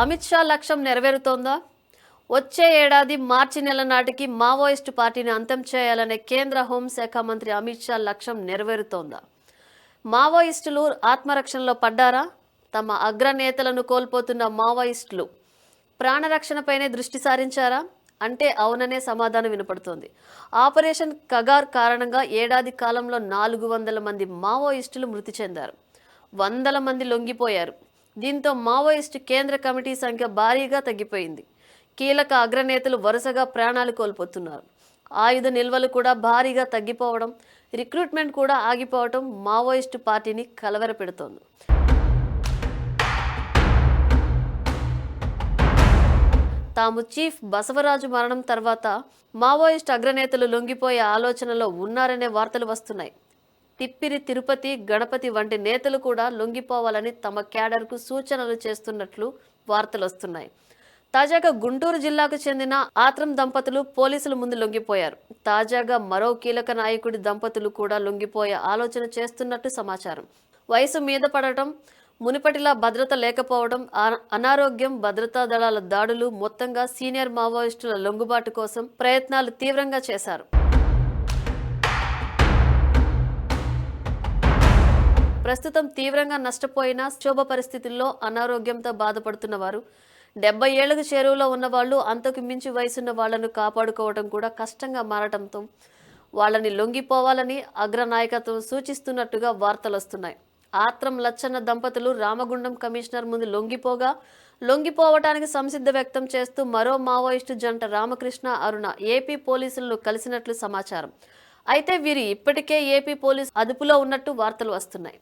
అమిత్ షా లక్ష్యం నెరవేరుతోందా? వచ్చే ఏడాది మార్చి నెల నాటికి మావోయిస్టు పార్టీని అంతం చేయాలనే కేంద్ర హోంశాఖ మంత్రి అమిత్ షా లక్ష్యం నెరవేరుతోందా? మావోయిస్టులు ఆత్మరక్షణలో పడ్డారా? తమ అగ్రనేతలను కోల్పోతున్న మావోయిస్టులు ప్రాణరక్షణపైనే దృష్టి సారించారా? అంటే అవుననే సమాధానం వినపడుతోంది. ఆపరేషన్ కగార్ కారణంగా ఏడాది కాలంలో నాలుగు వందల మంది మావోయిస్టులు మృతి చెందారు. వందల మంది లొంగిపోయారు. దీంతో మావోయిస్టు కేంద్ర కమిటీ సంఖ్య భారీగా తగ్గిపోయింది. కీలక అగ్రనేతలు వరుసగా ప్రాణాలు కోల్పోతున్నారు. ఆయుధ నిల్వలు కూడా భారీగా తగ్గిపోవడం రిక్రూట్మెంట్ కూడా ఆగిపోవడం మావోయిస్టు పార్టీని కలవరపెడుతోంది. తాము చీఫ్ బసవరాజు మరణం తర్వాత మావోయిస్ట్ అగ్రనేతలు లొంగిపోయే ఆలోచనలో ఉన్నారనే వార్తలు వస్తున్నాయి. తిప్పిరి తిరుపతి గణపతి వంటి నేతలు కూడా లొంగిపోవాలని తమ క్యాడర్కు సూచనలు చేస్తున్నట్లు వార్తలు వస్తున్నాయి తాజాగా గుంటూరు జిల్లాకు చెందిన ఆత్రం దంపతులు పోలీసుల ముందు లొంగిపోయారు. తాజాగా మరో కీలక నాయకుడి దంపతులు కూడా లొంగిపోయే ఆలోచన చేస్తున్నట్టు సమాచారం. వయసు మీద పడటం మునుపటిలా భద్రత లేకపోవడం అనారోగ్యం భద్రతా దళాల దాడులు మొత్తంగా సీనియర్ మావోయిస్టుల లొంగుబాటు కోసం ప్రయత్నాలు తీవ్రంగా చేశారు. ప్రస్తుతం తీవ్రంగా నష్టపోయిన శోభ పరిస్థితుల్లో అనారోగ్యంతో బాధపడుతున్న వారు డెబ్బై ఏళ్ళకు చేరువలో ఉన్న వాళ్ళు అంతకు మించి వయసున్న వాళ్ళను కాపాడుకోవడం కూడా కష్టంగా మారటంతో వాళ్ళని లొంగిపోవాలని అగ్రనాయకత్వం సూచిస్తున్నట్టుగా వార్తలు వస్తున్నాయి. ఆత్రం లచ్చన్న దంపతులు రామగుండం కమిషనర్ ముందు లొంగిపోగా లొంగిపోవటానికి సంసిద్ధ వ్యక్తం చేస్తూ మరో మావోయిస్టు జంట రామకృష్ణ అరుణ ఏపీ పోలీసులను కలిసినట్లు సమాచారం. అయితే వీరు ఇప్పటికే ఏపీ పోలీసు అదుపులో ఉన్నట్టు వార్తలు వస్తున్నాయి.